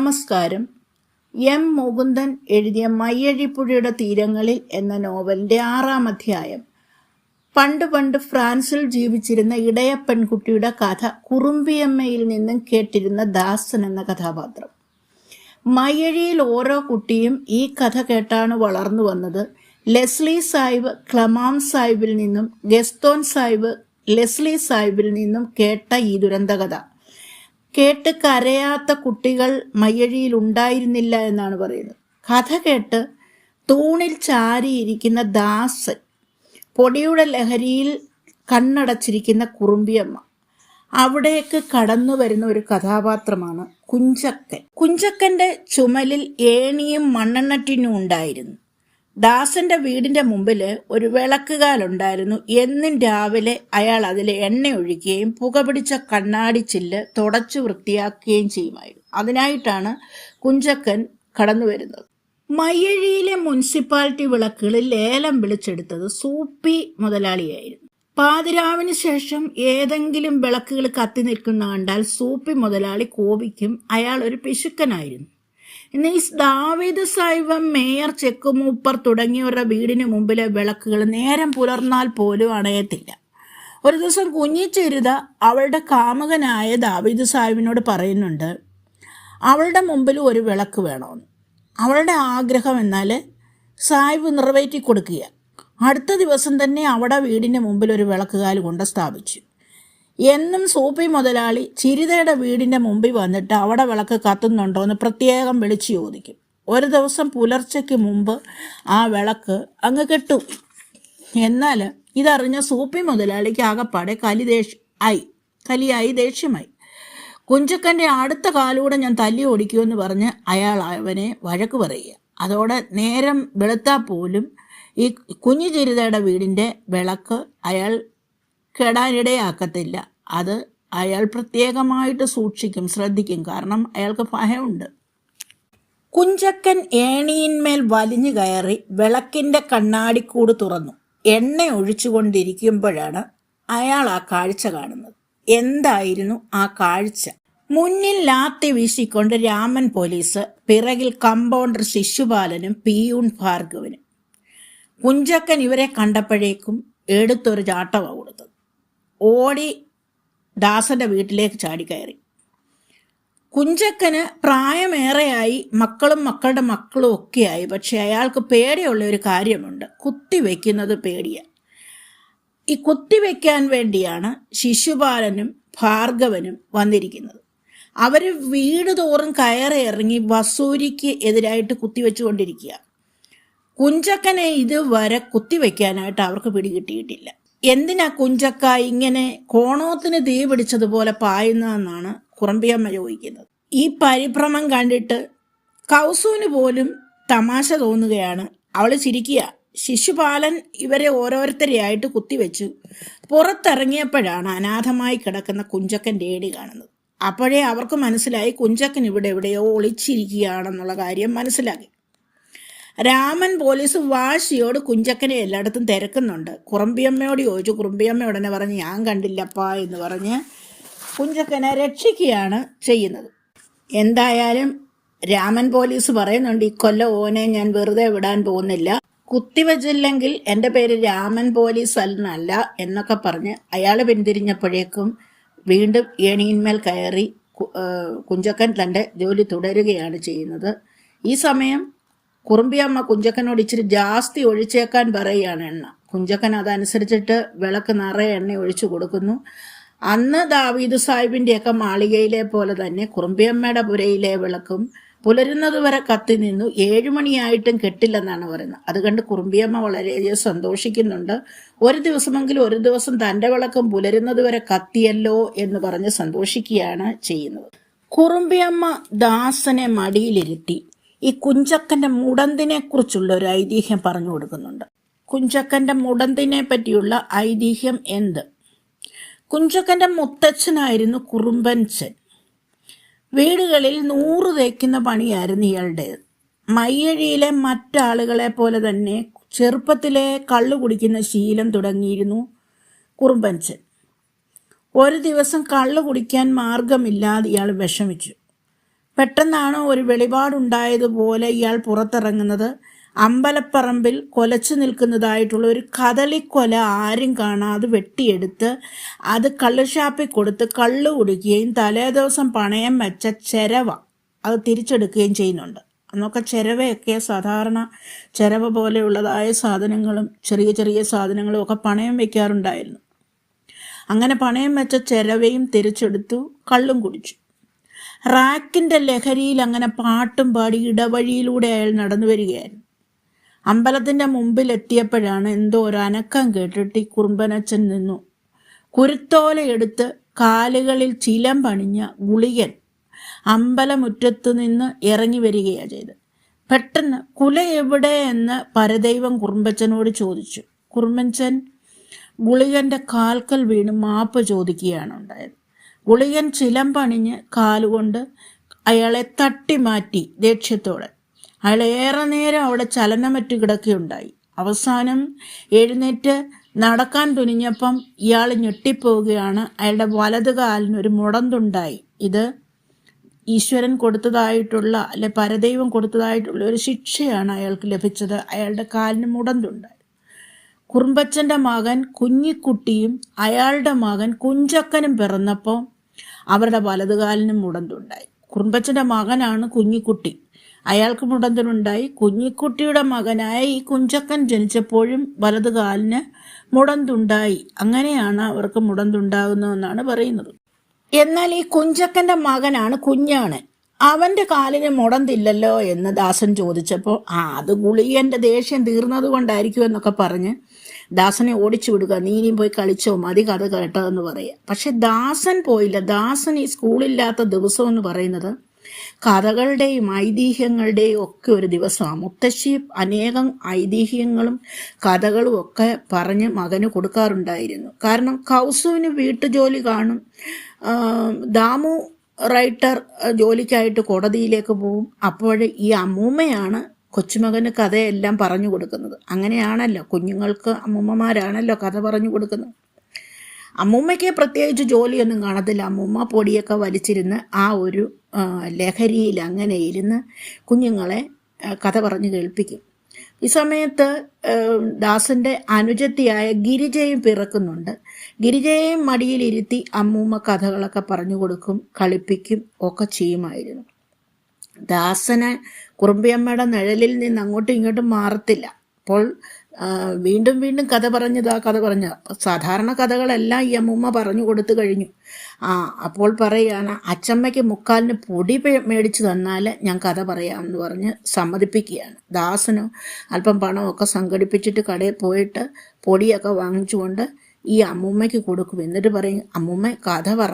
നമസ്കാരം. എം. മുകുന്ദൻ എഴുതിയ മയ്യഴിപ്പുഴയുടെ തീരങ്ങളിൽ എന്ന നോവലിന്റെ ആറാം അധ്യായം. പണ്ട് പണ്ട് ഫ്രാൻസിൽ ജീവിച്ചിരുന്ന ഇടയ പെൺകുട്ടിയുടെ കഥ കുറുമ്പിയമ്മയിൽ നിന്നും കേട്ടിരുന്ന ദാസൻ എന്ന കഥാപാത്രം. മയ്യഴിയിൽ ഓരോ കുട്ടിയും ഈ കഥ കേട്ടാണ് വളർന്നു വന്നത്. ലെസ്ലി സാഹിബ് ക്ലമാം സാഹിബിൽ നിന്നും ഗസ്തോൻ സാഹിബ് ലെസ്ലി സാഹിബിൽ നിന്നും കേട്ട ഈ ദുരന്തകഥ. കേട്ട് കരയാത്ത കുട്ടികൾ മയ്യഴിയിൽ ഉണ്ടായിരുന്നില്ല എന്നാണ് പറയുന്നത്. കഥ കേട്ട് തൂണിൽ ചാരിയിരിക്കുന്ന ദാസൻ പൊടിയുടെ ലഹരിയിൽ കണ്ണടച്ചിരിക്കുന്ന കുറുമ്പിയമ്മ അവിടേക്ക് കടന്നു വരുന്ന ഒരു കഥാപാത്രമാണ് കുഞ്ചക്കൻ. കുഞ്ചക്കന്റെ ചുമലിൽ ഏണിയും മണ്ണെണ്ണറ്റിനും ഉണ്ടായിരുന്നു. ദാസന്റെ വീടിന്റെ മുമ്പിൽ ഒരു വിളക്കുകാലുണ്ടായിരുന്നു. എന്നും രാവിലെ അയാൾ അതിൽ എണ്ണ ഒഴിക്കുകയും പുകപിടിച്ച കണ്ണാടി ചില്ല് തുടച്ചു വൃത്തിയാക്കുകയും ചെയ്യുമായിരുന്നു. അതിനായിട്ടാണ് കുഞ്ചക്കൻ കടന്നു വരുന്നത്. മയ്യഴിയിലെ മുനിസിപ്പാലിറ്റി വിളക്കുകളിൽ ലേലം വിളിച്ചെടുത്തത് സൂപ്പി മുതലാളിയായിരുന്നു. പാതിരാവിന് ശേഷം ഏതെങ്കിലും വിളക്കുകൾ കത്തി നിൽക്കുന്ന കണ്ടാൽ സൂപ്പി മുതലാളി കോപിക്കും. അയാൾ ഒരു പിശുക്കനായിരുന്നു. ഇന്ന് ഈ ദാവീദ് സാഹിബ് മേയർ ചെക്കുമൂപ്പർ തുടങ്ങിയവരുടെ വീടിന് മുമ്പിലെ വിളക്കുകൾ നേരം പുലർന്നാൽ പോലും അണയത്തില്ല. ഒരു ദിവസം കുഞ്ഞിച്ചിരുത അവളുടെ കാമകനായ ദാവീദ് സാഹിബിനോട് പറയുന്നുണ്ട് അവളുടെ മുമ്പിൽ ഒരു വിളക്ക് വേണമെന്ന് അവളുടെ ആഗ്രഹം എന്നാൽ സാഹിബ് നിറവേറ്റി കൊടുക്കുക അടുത്ത ദിവസം തന്നെ അവിടെ വീടിന്റെ മുമ്പിൽ ഒരു വിളക്കുകാൽ കൊണ്ട് സ്ഥാപിച്ചു. എന്നും സൂപ്പി മുതലാളി ചിരിതയുടെ വീടിന്റെ മുമ്പിൽ വന്നിട്ട് അവിടെ വിളക്ക് കത്തുന്നുണ്ടോ എന്ന് പ്രത്യേകം വിളിച്ചു ചോദിക്കും. ഒരു ദിവസം പുലർച്ചയ്ക്ക് മുമ്പ് ആ വിളക്ക് അങ്ങ് കെട്ടു. എന്നാൽ ഇതറിഞ്ഞ സൂപ്പി മുതലാളിക്ക് ആകപ്പാടെ കലി ദേഷ്യ ആയി കലിയായി ദേഷ്യമായി. കുഞ്ചക്കന്റെ അടുത്ത കാലൂടെ ഞാൻ തല്ലി ഓടിക്കുമെന്ന് പറഞ്ഞ് അയാൾ അവനെ വഴക്ക് പറയുക. അതോടെ നേരം വെളുത്താൽ പോലും ഈ കുഞ്ഞു ചിരിതയുടെ വീടിന്റെ വിളക്ക് അയാൾ കെടാനിടയാക്കത്തില്ല. അത് അയാൾ പ്രത്യേകമായിട്ട് സൂക്ഷിക്കും ശ്രദ്ധിക്കും. കാരണം അയാൾക്ക് ഭയമുണ്ട്. കുഞ്ചക്കൻ ഏണിയിന്മേൽ വലിഞ്ഞു കയറി വിളക്കിന്റെ കണ്ണാടിക്കൂട് തുറന്നു. എണ്ണ ഒഴിച്ചുകൊണ്ടിരിക്കുമ്പോഴാണ് അയാൾ ആ കാഴ്ച കാണുന്നത്. എന്തായിരുന്നു ആ കാഴ്ച? മുന്നിൽ ലാത്തി വീശിക്കൊണ്ട് രാമൻ പോലീസ് പിറകിൽ കമ്പൗണ്ടർ ശിശുപാലനും പിയൂൺ ഭാർഗവനും. കുഞ്ചക്കൻ ഇവരെ കണ്ടപ്പോഴേക്കും എടുത്തൊരു ചാട്ടമാണ് കൊടുത്തത്. ഓടി ദാസന്റെ വീട്ടിലേക്ക് ചാടിക്കയറി. കുഞ്ചക്കന് പ്രായമേറെയായി മക്കളും മക്കളുടെ മക്കളും ഒക്കെയായി. പക്ഷെ അയാൾക്ക് പേടിയുള്ള ഒരു കാര്യമുണ്ട്. കുത്തി കുത്തിവെക്കുന്നത് പേടിയ. ഈ കുത്തി കുത്തിവെക്കാൻ വേണ്ടിയാണ് ശിശുപാലനും ഭാർഗവനും വന്നിരിക്കുന്നത്. അവർ വീട് തോറും കയറി ഇറങ്ങി വസൂരിക്ക് എതിരായിട്ട് കുത്തിവെച്ചുകൊണ്ടിരിക്കുക കുഞ്ചക്കനെ ഇതുവരെ കുത്തിവെക്കാനായിട്ട് അവർക്ക് പിടികിട്ടിയിട്ടില്ല. എന്തിനാ കുഞ്ചക്ക ഇങ്ങനെ കോണോത്തിന് തീ പിടിച്ചതുപോലെ പായുന്നതെന്നാണ് കുറമ്പിയമ്മ ചോദിക്കുന്നത്. ഈ പരിഭ്രമം കണ്ടിട്ട് കൗസുവിന് പോലും തമാശ തോന്നുകയാണ്. അവൾ ചിരിക്കുക. ശിശുപാലൻ ഇവരെ ഓരോരുത്തരെയായിട്ട് കുത്തിവെച്ചു. പുറത്തിറങ്ങിയപ്പോഴാണ് അനാഥമായി കിടക്കുന്ന കുഞ്ചക്കന്റെ ഏടി കാണുന്നത്. അപ്പോഴേ അവർക്ക് മനസ്സിലായി കുഞ്ചക്കൻ ഇവിടെ എവിടെയോ ഒളിച്ചിരിക്കുകയാണെന്നുള്ള കാര്യം മനസ്സിലാക്കി. രാമൻ പോലീസ് വാശിയോട് കുഞ്ചക്കനെ എല്ലായിടത്തും തിരക്കുന്നുണ്ട്. കുറുമ്പിയമ്മയോട് ചോദിച്ചു കുറുമ്പിയമ്മ ഉടനെ പറഞ്ഞ് ഞാൻ കണ്ടില്ലപ്പാ എന്ന് പറഞ്ഞ് കുഞ്ചക്കനെ രക്ഷിക്കുകയാണ് ചെയ്യുന്നത്. എന്തായാലും രാമൻ പോലീസ് പറയുന്നുണ്ട് ഈ കൊല്ല ഓനെ ഞാൻ വെറുതെ വിടാൻ പോകുന്നില്ല. കുത്തിവച്ചില്ലെങ്കിൽ എന്റെ പേര് രാമൻ പോലീസ് അല്ലെന്നല്ല എന്നൊക്കെ പറഞ്ഞ് അയാൾ പിന്തിരിഞ്ഞപ്പോഴേക്കും വീണ്ടും ഏണിയിന്മേൽ കയറി കുഞ്ചക്കൻ തന്റെ ജോലി തുടരുകയാണ് ചെയ്യുന്നത്. ഈ സമയം കുറുമ്പിയമ്മ കുഞ്ചക്കനോട് ഇച്ചിരി ജാസ്തി ഒഴിച്ചേക്കാൻ പറയുകയാണ് എണ്ണ. കുഞ്ചക്കൻ അതനുസരിച്ചിട്ട് വിളക്ക് നിറയെ എണ്ണ ഒഴിച്ചു കൊടുക്കുന്നു. അന്ന് ദാവീദ് സാഹിബിന്റെയൊക്കെ മാളികയിലെ പോലെ തന്നെ കുറുമ്പിയമ്മയുടെ പുരയിലെ വിളക്കും പുലരുന്നത് വരെ കത്തി നിന്നു. ഏഴുമണിയായിട്ടും കെട്ടില്ലെന്നാണ് പറയുന്നത്. അത് കണ്ട് കുറുമ്പിയമ്മ വളരെയധികം സന്തോഷിക്കുന്നുണ്ട്. ഒരു ദിവസമെങ്കിലും ഒരു ദിവസം തന്റെ വിളക്കും പുലരുന്നത് വരെ കത്തിയല്ലോ എന്ന് പറഞ്ഞ് സന്തോഷിക്കുകയാണ് ചെയ്യുന്നത്. കുറുമ്പിയമ്മ ദാസനെ മടിയിലിരുത്തി. ഈ കുഞ്ചക്കന്റെ മുടന്തിനെ കുറിച്ചുള്ള ഒരു ഐതിഹ്യം പറഞ്ഞു കൊടുക്കുന്നുണ്ട്. കുഞ്ചക്കന്റെ മുടന്തിനെ പറ്റിയുള്ള ഐതിഹ്യം എന്ത്? കുഞ്ചക്കന്റെ മുത്തച്ഛനായിരുന്നു കുറുമ്പൻച്ചൻ വീടുകളിൽ നൂറ് തേക്കുന്ന പണിയായിരുന്നു ഇയാളുടേത് മയ്യഴിയിലെ മറ്റാളുകളെ പോലെ തന്നെ ചെറുപ്പത്തിലെ കള്ളു കുടിക്കുന്ന ശീലം തുടങ്ങിയിരുന്നു കുറുമ്പൻച്ചൻ ഒരു ദിവസം കള്ളു കുടിക്കാൻ മാർഗമില്ലാതെ ഇയാൾ വിഷമിച്ചു. പെട്ടെന്നാണ് ഒരു വെളിപാടുണ്ടായതുപോലെ ഇയാൾ പുറത്തിറങ്ങുന്നത്. അമ്പലപ്പറമ്പിൽ കൊലച്ചു നിൽക്കുന്നതായിട്ടുള്ള ഒരു കദളിക്കൊല ആരും കാണാതെ വെട്ടിയെടുത്ത് അത് കള്ളുഷാപ്പിൽ കൊടുത്ത് കള്ളു കുടിക്കുകയും തലേദിവസം പണയം വെച്ച ചെരവ അത് തിരിച്ചെടുക്കുകയും ചെയ്യുന്നുണ്ട്. അന്നൊക്കെ ചിരവയൊക്കെ സാധാരണ ചിരവ പോലെയുള്ളതായ സാധനങ്ങളും ചെറിയ ചെറിയ സാധനങ്ങളും ഒക്കെ പണയം വയ്ക്കാറുണ്ടായിരുന്നു അങ്ങനെ പണയം വെച്ച ചിരവയും തിരിച്ചെടുത്തു കള്ളും കുടിച്ചു. റാക്കിന്റെ ലഹരിയിൽ അങ്ങനെ പാട്ടും പാടി ഇടവഴിയിലൂടെ അയാൾ നടന്നു വരികയായിരുന്നു. അമ്പലത്തിന്റെ മുമ്പിൽ എത്തിയപ്പോഴാണ് എന്തോ ഒരു അനക്കം കേട്ടിട്ട് ഈ കുറുമ്പനച്ചൻ നിന്നു. കുരുത്തോലയെടുത്ത് കാലുകളിൽ ചിലം പണിഞ്ഞ ഗുളികൻ അമ്പലമുറ്റത്തു നിന്ന് ഇറങ്ങി വരികയാണ് ചെയ്തത്. പെട്ടെന്ന് കുല എവിടെ? എന്ന് പരദൈവം കുറുമ്പച്ചനോട് ചോദിച്ചു. കുറുമ്പച്ചൻ ഗുളികന്റെ കാൽക്കൽ വീണ് മാപ്പ് ചോദിക്കുകയാണ് ഉണ്ടായത്. ഗുളികൻ ചിലമ്പണിഞ്ഞ് കാലുകൊണ്ട് അയാളെ തട്ടിമാറ്റി ദേഷ്യത്തോടെ. അയാൾ ഏറെ നേരം അവിടെ ചലനമറ്റ് കിടക്കുകയുണ്ടായി. അവസാനം എഴുന്നേറ്റ് നടക്കാൻ തുനിഞ്ഞപ്പം ഇയാൾ ഞെട്ടിപ്പോവുകയാണ്. അയാളുടെ വലത് കാലിനൊരു മുടന്തുണ്ടായി. ഇത് ഈശ്വരൻ കൊടുത്തതായിട്ടുള്ള അല്ലെ പരദൈവം കൊടുത്തതായിട്ടുള്ള ഒരു ശിക്ഷയാണ് അയാൾക്ക് ലഭിച്ചത്. അയാളുടെ കാലിന് മുടന്തുണ്ടായി. കുറുമ്പച്ചന്റെ മകൻ കുഞ്ഞിക്കുട്ടിയും അയാളുടെ മകൻ കുഞ്ചക്കനും പിറന്നപ്പോൾ അവരുടെ വലതുകാലിനും മുടന്തുണ്ടായി കുറുമ്പച്ചന്റെ മകനാണ് കുഞ്ഞിക്കുട്ടി. അയാൾക്ക് മുടന്തനുണ്ടായി കുഞ്ഞിക്കുട്ടിയുടെ മകനായ ഈ കുഞ്ചക്കൻ ജനിച്ചപ്പോഴും വലതുകാലിന് മുടന്തുണ്ടായി. അങ്ങനെയാണ് അവർക്ക് മുടന്തുണ്ടാകുന്നതെന്നാണ് പറയുന്നത്. എന്നാൽ ഈ കുഞ്ചക്കന്റെ മകനാണ് കുഞ്ഞാണ്. അവന്റെ കാലിന് മുടന്തില്ലല്ലോ എന്ന് ദാസൻ ചോദിച്ചപ്പോൾ ആ അത് ഗുളികന്റെ ദേഷ്യം തീർന്നത് കൊണ്ടായിരിക്കും എന്നൊക്കെ പറഞ്ഞ് ദാസനെ ഓടിച്ചു വിടുക നീ ഇനിയും പോയി കളിച്ചോ മതി കഥ കേട്ടതെന്ന് പറയുക. പക്ഷെ ദാസൻ പോയില്ല. ദാസൻ ഈ സ്കൂളില്ലാത്ത ദിവസം എന്ന് പറയുന്നത് കഥകളുടെയും ഐതിഹ്യങ്ങളുടെയും ഒക്കെ ഒരു ദിവസമാണ്. മുത്തശ്ശി അനേകം ഐതിഹ്യങ്ങളും കഥകളും ഒക്കെ പറഞ്ഞ് മകന് കൊടുക്കാറുണ്ടായിരുന്നു. കാരണം കൗസുവിന് വീട്ടുജോലി കാണും. ദാമു റൈറ്റർ ജോലിക്കായിട്ട് കോടതിയിലേക്ക് പോവും അപ്പോൾ ഈ അമ്മൂമ്മയാണ് കൊച്ചുമകന് കഥയെല്ലാം പറഞ്ഞു കൊടുക്കുന്നത്. അങ്ങനെയാണല്ലോ കുഞ്ഞുങ്ങൾക്ക് അമ്മൂമ്മമാരാണല്ലോ കഥ പറഞ്ഞു കൊടുക്കുന്നത്. അമ്മൂമ്മയ്ക്ക് പ്രത്യേകിച്ച് ജോലിയൊന്നും കാണത്തില്ല. അമ്മൂമ്മ പൊടിയൊക്കെ വലിച്ചിരുന്ന് ആ ഒരു ലഹരിയിൽ അങ്ങനെ ഇരുന്ന് കുഞ്ഞുങ്ങളെ കഥ പറഞ്ഞു കേൾപ്പിക്കും. ഈ സമയത്ത് ദാസന്റെ അനുജത്തിയായ ഗിരിജയും പിറക്കുന്നുണ്ട്. ഗിരിജയും മടിയിലിരുത്തി അമ്മൂമ്മ കഥകളൊക്കെ പറഞ്ഞു കൊടുക്കും കളിപ്പിക്കും ഒക്കെ ചെയ്യുമായിരുന്നു. ദാസന് കുറുമ്പിയമ്മയുടെ നിഴലിൽ നിന്ന് അങ്ങോട്ടും ഇങ്ങോട്ടും മാറത്തില്ല. അപ്പോൾ വീണ്ടും വീണ്ടും കഥ പറഞ്ഞതാ കഥ പറഞ്ഞ സാധാരണ കഥകളെല്ലാം ഈ അമ്മൂമ്മ പറഞ്ഞു കൊടുത്തു കഴിഞ്ഞു. ആ അപ്പോൾ പറയുകയാണ് അച്ചമ്മയ്ക്ക് മുക്കാലിന് പൊടി മേടിച്ചു തന്നാൽ ഞാൻ കഥ പറയാമെന്ന് പറഞ്ഞ് സമ്മതിപ്പിക്കുകയാണ്. ദാസനും അല്പം പണമൊക്കെ സംഘടിപ്പിച്ചിട്ട് കടയിൽ പോയിട്ട് പൊടിയൊക്കെ വാങ്ങിച്ചുകൊണ്ട് ഈ അമ്മൂമ്മയ്ക്ക് കൊടുക്കും. എന്നിട്ട് പറയും അമ്മൂമ്മ കഥ പറ.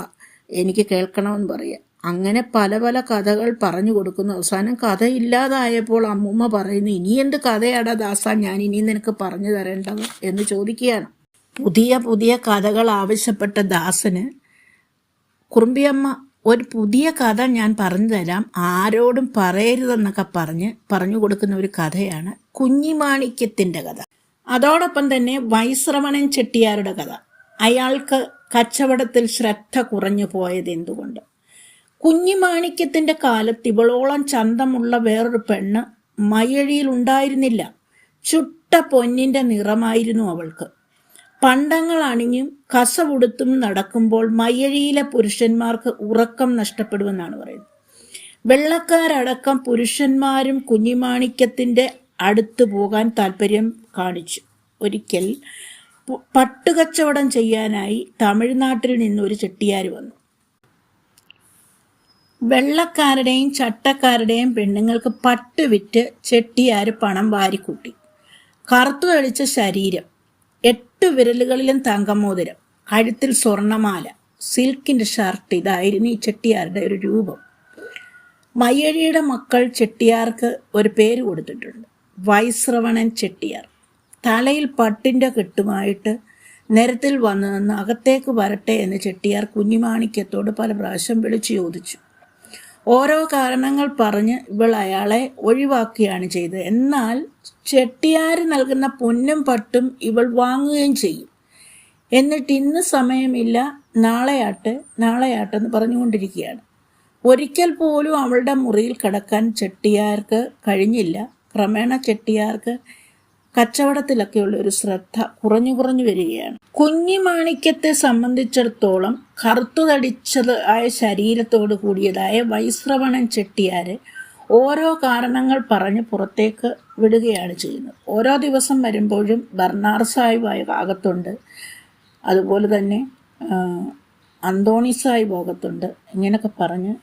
എനിക്ക് കേൾക്കണമെന്ന് പറയുക അങ്ങനെ പല പല കഥകൾ പറഞ്ഞു കൊടുക്കുന്നു. അവസാനം കഥ ഇല്ലാതായപ്പോൾ അമ്മൂമ്മ പറയുന്നു ഇനി എന്ത് കഥയാടാ ദാസ ഞാൻ ഇനി നിനക്ക് പറഞ്ഞു തരേണ്ടത്? എന്ന് ചോദിക്കുകയാണ്. പുതിയ പുതിയ കഥകൾ ആവശ്യപ്പെട്ട ദാസന് കുറുമ്പിയമ്മ ഒരു പുതിയ കഥ ഞാൻ പറഞ്ഞു തരാം ആരോടും പറയരുതെന്നൊക്കെ പറഞ്ഞ് പറഞ്ഞു കൊടുക്കുന്ന ഒരു കഥയാണ് കുഞ്ഞിമാണിക്യത്തിന്റെ കഥ. അതോടൊപ്പം തന്നെ വൈശ്രവണൻ ചെട്ടിയാരുടെ കഥ. അയാൾക്ക് കച്ചവടത്തിൽ ശ്രദ്ധ കുറഞ്ഞു പോയത് എന്തുകൊണ്ട്? കുഞ്ഞിമാണിക്യത്തിന്റെ കാലത്ത് ഇവളോളം ചന്തമുള്ള വേറൊരു പെണ്ണ് മയ്യഴിയിൽ ഉണ്ടായിരുന്നില്ല. ചുട്ട പൊന്നിന്റെ നിറമായിരുന്നു അവൾക്ക്. പണ്ടങ്ങൾ അണിഞ്ഞും കസവുടുത്തും നടക്കുമ്പോൾ മയ്യഴിയിലെ പുരുഷന്മാർക്ക് ഉറക്കം നഷ്ടപ്പെടുമെന്നാണ് പറയുന്നത്. വെള്ളക്കാരടക്കം പുരുഷന്മാരും കുഞ്ഞിമാണിക്യത്തിന്റെ അടുത്ത് പോകാൻ താല്പര്യം കാണിച്ചു. ഒരിക്കൽ പട്ടുകച്ചവടം ചെയ്യാനായി തമിഴ്നാട്ടിൽ നിന്നൊരു ചെട്ടിയാർ വന്നു. വെള്ളക്കാരുടെയും ചട്ടക്കാരുടെയും പെണ്ണുങ്ങൾക്ക് പട്ട് വിറ്റ് ചെട്ടിയാർ പണം വാരിക്കൂട്ടി. കറുത്തു തെളിച്ച ശരീരം എട്ട് വിരലുകളിലും തങ്കമോതിരം കഴുത്തിൽ സ്വർണമാല സിൽക്കിന്റെ ഷർട്ട് ഇതായിരുന്നു ഈ ചെട്ടിയാരുടെ ഒരു രൂപം. മയ്യഴിയുടെ മക്കൾ ചെട്ടിയാർക്ക് ഒരു പേര് കൊടുത്തിട്ടുണ്ട്. വൈശ്രവണൻ ചെട്ടിയാർ. തലയിൽ പട്ടിന്റെ കെട്ടുമായിട്ട് നിരത്തിൽ വന്നു നിന്ന് അകത്തേക്ക് വരട്ടെ എന്ന് ചെട്ടിയാർ കുഞ്ഞിമാണിക്യത്തോട് പല പ്രാവശ്യം വിളിച്ചു ചോദിച്ചു. ഓരോ കാരണങ്ങൾ പറഞ്ഞ് ഇവൾ അയാളെ ഒഴിവാക്കുകയാണ് ചെയ്തത്. എന്നാൽ ചെട്ടിയാർ നൽകുന്ന പൊന്നും പട്ടും ഇവൾ വാങ്ങുകയും ചെയ്യും. എന്നിട്ട് ഇന്ന് സമയമില്ല നാളെയാട്ട് നാളെയാട്ടെന്ന് പറഞ്ഞുകൊണ്ടിരിക്കുകയാണ്. ഒരിക്കൽ പോലും അവളുടെ മുറിയിൽ കടക്കാൻ ചെട്ടിയാർക്ക് കഴിഞ്ഞില്ല. ക്രമേണ ചെട്ടിയാർക്ക് കച്ചവടത്തിലൊക്കെയുള്ള ഒരു ശ്രദ്ധ കുറഞ്ഞു കുറഞ്ഞു വരികയാണ്. കുഞ്ഞിമാണിക്യത്തെ സംബന്ധിച്ചിടത്തോളം കറുത്തുതടിച്ചത് ആയ ശരീരത്തോട് കൂടിയതായ വൈശ്രവണൻ ചെട്ടിയാരെ ഓരോ കാരണങ്ങൾ പറഞ്ഞ് പുറത്തേക്ക് വിടുകയാണ് ചെയ്യുന്നത്. ഓരോ ദിവസം വരുമ്പോഴും ബർണാർ സാഹിബായ ഭാഗത്തുണ്ട്. അതുപോലെ തന്നെ അന്തോണി സാഹിബ് ഭാഗത്തുണ്ട്. ഇങ്ങനെയൊക്കെ പറഞ്ഞ്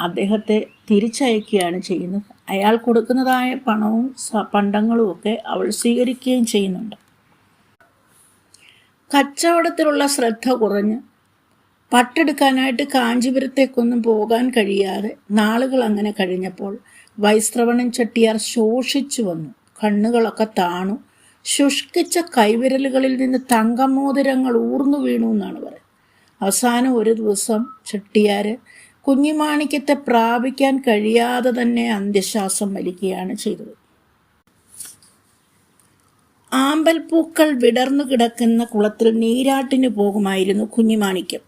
അദ്ദേഹത്തെ തിരിച്ചയക്കുകയാണ് ചെയ്യുന്നത്. അയാൾ കൊടുക്കുന്നതായ പണവും പണ്ടങ്ങളും ഒക്കെ അവൾ സ്വീകരിക്കുകയും ചെയ്യുന്നുണ്ട്. കച്ചവടത്തിലുള്ള ശ്രദ്ധ കുറഞ്ഞ് പട്ടെടുക്കാനായിട്ട് കാഞ്ചീപുരത്തേക്കൊന്നും പോകാൻ കഴിയാതെ നാളുകൾ അങ്ങനെ കഴിഞ്ഞപ്പോൾ വൈശ്രവണൻ ചെട്ടിയാർ ശോഷിച്ചു വന്നു. കണ്ണുകളൊക്കെ താണു. ശുഷ്കിച്ച കൈവിരലുകളിൽ നിന്ന് തങ്കമോതിരങ്ങൾ ഊർന്നു വീണു എന്നാണ് പറയുന്നത്. അവസാനം ഒരു ദിവസം ചെട്ടിയാര് കുഞ്ഞിമാണിക്യത്തെ പ്രാപിക്കാൻ കഴിയാതെ തന്നെ അന്ത്യശ്വാസം വലിക്കുകയാണ് ചെയ്തത്. ആമ്പൽപ്പൂക്കൾ വിടർന്നു കിടക്കുന്ന കുളത്തിൽ നീരാട്ടിന് പോകുമായിരുന്നു കുഞ്ഞിമാണിക്യം.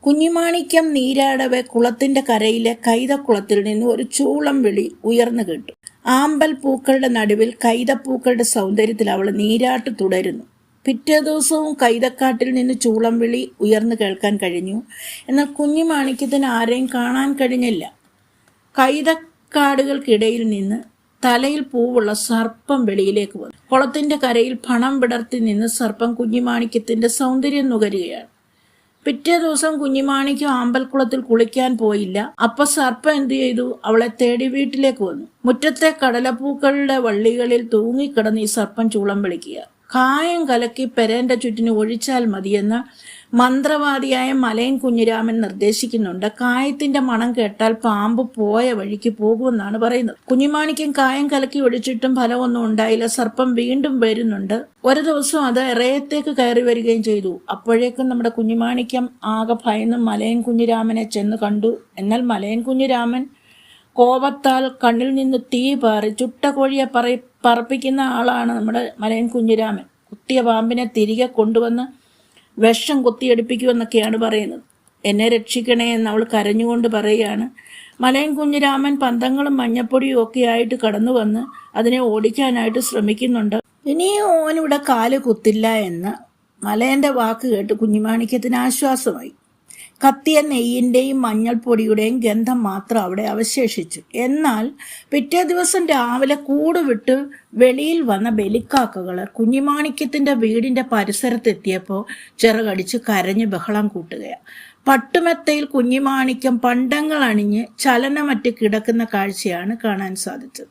കുഞ്ഞിമാണിക്യം നീരാടവെ കുളത്തിന്റെ കരയിലെ കൈതക്കുളത്തിൽ നിന്ന് ഒരു ചൂളം വിളി ഉയർന്നു കേട്ടു. ആമ്പൽ പൂക്കളുടെ നടുവിൽ കൈതപ്പൂക്കളുടെ സൗന്ദര്യത്തിൽ അവൾ നീരാട്ട് തുടരുന്നു. പിറ്റേ ദിവസവും കൈതക്കാട്ടിൽ നിന്ന് ചൂളം വിളി ഉയർന്നു കേൾക്കാൻ കഴിഞ്ഞു. എന്നാൽ കുഞ്ഞു മാണിക്യത്തിന് ആരെയും കാണാൻ കഴിഞ്ഞില്ല. കൈതക്കാടുകൾക്കിടയിൽ നിന്ന് തലയിൽ പൂവുള്ള സർപ്പം വെളിയിലേക്ക് വന്നു. കുളത്തിന്റെ കരയിൽ പണം വിടർത്തി നിന്ന് സർപ്പം കുഞ്ഞിമാണിക്യത്തിന്റെ സൗന്ദര്യം നുകരുകയാണ്. പിറ്റേ ദിവസം കുഞ്ഞിമാണിക്ക് ആമ്പൽക്കുളത്തിൽ കുളിക്കാൻ പോയില്ല. അപ്പൊ സർപ്പം എന്തു ചെയ്തു? അവളെ തേടി വീട്ടിലേക്ക് വന്നു. മുറ്റത്തെ കടലപ്പൂക്കളുടെ വള്ളികളിൽ തൂങ്ങിക്കിടന്ന് ഈ സർപ്പം ചൂളം വിളിക്കുക കായം കലക്കി പെരേന്റെ ചുറ്റിന് ഒഴിച്ചാൽ മതിയെന്ന് മന്ത്രവാദിയായ മലയൻ കുഞ്ഞിരാമൻ നിർദ്ദേശിക്കുന്നുണ്ട്. കായത്തിന്റെ മണം കേട്ടാൽ പാമ്പ് പോയ വഴിക്ക് പോകുമെന്നാണ് പറയുന്നത്. കുഞ്ഞിമാണിക്കും കായം കലക്കി ഒഴിച്ചിട്ടും ഫലമൊന്നും ഉണ്ടായില്ല. സർപ്പം വീണ്ടും വരുന്നുണ്ട്. ഒരു ദിവസം അത് ഇറയത്തേക്ക് കയറി വരികയും ചെയ്തു. അപ്പോഴേക്കും നമ്മുടെ കുഞ്ഞിമാണിക്യം ആകെ ഭയന്ന് മലയൻ കുഞ്ഞിരാമനെ ചെന്ന് കണ്ടു. എന്നാൽ മലയൻ കുഞ്ഞിരാമൻ കോപത്താൽ കണ്ണിൽ നിന്ന് തീ പാറി ചുട്ട കോഴിയെ പറ പറപ്പിക്കുന്ന ആളാണ് നമ്മുടെ മലയൻ കുഞ്ഞിരാമൻ. കുത്തിയ പാമ്പിനെ തിരികെ കൊണ്ടുവന്ന് വിഷം കുത്തിയെടുപ്പിക്കുമെന്നൊക്കെയാണ് പറയുന്നത്. എന്നെ രക്ഷിക്കണേ എന്ന് അവൾ കരഞ്ഞുകൊണ്ട് പറയുകയാണ്. മലയൻ കുഞ്ഞിരാമൻ പന്തങ്ങളും മഞ്ഞപ്പൊടിയും ഒക്കെ ആയിട്ട് കടന്നു വന്ന് അതിനെ ഓടിക്കാനായിട്ട് ശ്രമിക്കുന്നുണ്ട്. ഇനിയും ഓനിവിടെ കാൽ കുത്തില്ല എന്ന് മലയന്റെ വാക്ക് കേട്ട് കുഞ്ഞിമാണിക്യത്തിന് ആശ്വാസമായി. കത്തിയ നെയ്യിന്റെയും മഞ്ഞൾപ്പൊടിയുടെയും ഗന്ധം മാത്രം അവിടെ അവശേഷിച്ചു. എന്നാൽ പിറ്റേ ദിവസം രാവിലെ കൂട് വിട്ട് വെളിയിൽ വന്ന ബലിക്കാക്കകൾ കുഞ്ഞിമാണിക്യത്തിന്റെ വീടിന്റെ പരിസരത്തെത്തിയപ്പോൾ ചിറകടിച്ച് കരഞ്ഞ് ബഹളം കൂട്ടുകയാണ് പട്ടുമെത്തയിൽ കുഞ്ഞിമാണിക്യം പണ്ടങ്ങൾ അണിഞ്ഞ് ചലനമറ്റ് കിടക്കുന്ന കാഴ്ചയാണ് കാണാൻ സാധിച്ചത്.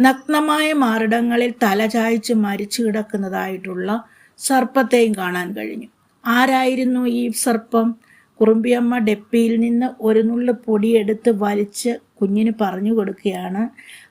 നഗ്നമായ മാറിടങ്ങളിൽ തലചായ്ച്ച് മരിച്ചു കിടക്കുന്നതായിട്ടുള്ള സർപ്പത്തെയും കാണാൻ കഴിഞ്ഞു. ആരായിരുന്നു ഈ സർപ്പം? കുറുമ്പിയമ്മ ഡെപ്പിയിൽ നിന്ന് ഒരു നുള്ളു പൊടിയെടുത്ത് വലിച്ച് കുഞ്ഞിന് പറഞ്ഞു കൊടുക്കുകയാണ്.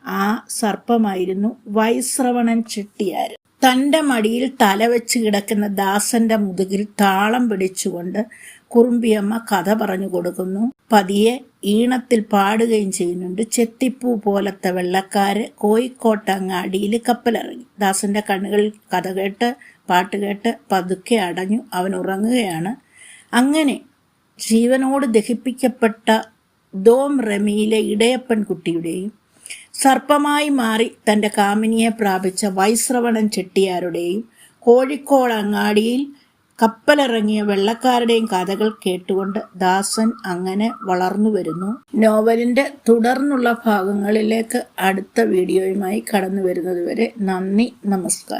ആ സർപ്പമായിരുന്നു വൈശ്രവണൻ ചെട്ടിയാർ തന്റെ മടിയിൽ തല വെച്ച് കിടക്കുന്ന ദാസന്റെ മുതുകിൽ താളം പിടിച്ചുകൊണ്ട് കുറുമ്പിയമ്മ കഥ പറഞ്ഞു കൊടുക്കുന്നു. പതിയെ ഈണത്തിൽ പാടുകയും ചെയ്യുന്നുണ്ട്. ചെത്തിപ്പൂ പോലത്തെ വെള്ളക്കാര് കോഴിക്കോട്ടങ്ങാടിയിൽ കപ്പലിറങ്ങി. ദാസന്റെ കണ്ണുകളിൽ കഥ കേട്ട് പാട്ട് കേട്ട് പതുക്കെ അടഞ്ഞു അവൻ ഉറങ്ങുകയാണ്. അങ്ങനെ ജീവനോട് ദഹിപ്പിക്കപ്പെട്ട ദോം റമിയിലെ ഇടയപ്പൻ കുട്ടിയുടെയും സർപ്പമായി മാറി തന്റെ കാമിനിയെ പ്രാപിച്ച വൈശ്രവണൻ ചെട്ടിയാരുടെയും കോഴിക്കോട് അങ്ങാടിയിൽ കപ്പലിറങ്ങിയ വെള്ളക്കാരുടെയും കഥകൾ കേട്ടുകൊണ്ട് ദാസൻ അങ്ങനെ വളർന്നു വരുന്നു. നോവലിന്റെ തുടർന്നുള്ള ഭാഗങ്ങളിലേക്ക് അടുത്ത വീഡിയോയുമായി കടന്നു വരുന്നതുവരെ നന്ദി നമസ്കാരം.